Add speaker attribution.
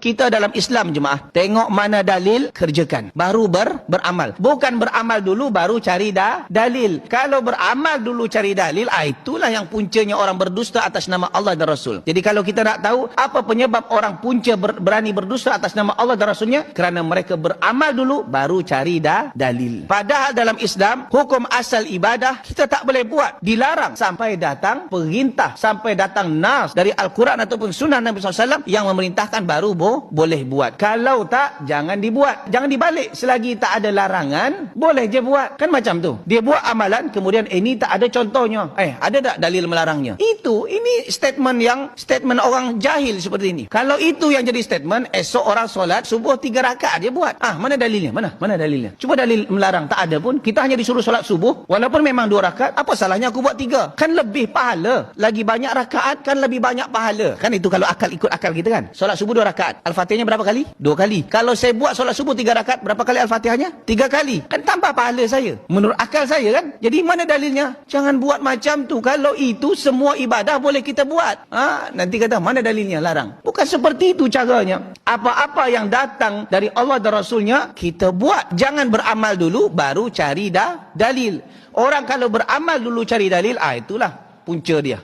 Speaker 1: Kita dalam Islam jemaah, tengok mana dalil, kerjakan. Baru ber, beramal. Bukan beramal dulu baru cari dah dalil. Kalau beramal dulu cari dalil, ah, itulah yang puncanya orang berdusta atas nama Allah dan Rasul. Jadi kalau kita nak tahu apa penyebab orang punca ber, berani berdusta atas nama Allah dan Rasulnya, kerana mereka beramal dulu baru cari dah dalil. Padahal dalam Islam, hukum asal ibadah kita tak boleh buat. Dilarang sampai datang perintah, sampai datang nas dari Al-Quran ataupun sunnah Nabi SAW yang memerintahkan baru bo boleh buat. Kalau tak, jangan dibuat. Jangan dibalik. Selagi tak ada larangan, boleh je buat. Kan macam tu. Dia buat amalan, kemudian eh, ini tak ada contohnya. Eh, ada tak dalil melarangnya? Itu, ini statement yang, statement orang jahil seperti ini. Kalau itu yang jadi statement, esok orang solat, subuh tiga rakaat dia buat. Ah, mana dalilnya? Mana? Mana dalilnya? Cuba dalil melarang. Tak ada pun. Kita hanya disuruh solat subuh, walaupun memang dua rakaat, apa salahnya aku buat tiga? Kan lebih pahala. Lagi banyak rakaat, kan lebih banyak pahala. Kan itu kalau akal ikut akal kita kan. Solat subuh dua Al-Fatihahnya berapa kali? Dua kali. Kalau saya buat solat subuh tiga rakaat, berapa kali Al-Fatihahnya? Tiga kali. Kan tambah pahala saya. Menurut akal saya kan. Jadi mana dalilnya? Jangan buat macam tu. Kalau itu semua ibadah boleh kita buat. Ha? Nanti kata mana dalilnya? Larang. Bukan seperti itu caranya. Apa-apa yang datang dari Allah dan Rasulnya, kita buat. Jangan beramal dulu, baru cari dah dalil. Orang kalau beramal dulu cari dalil, ah itulah punca dia.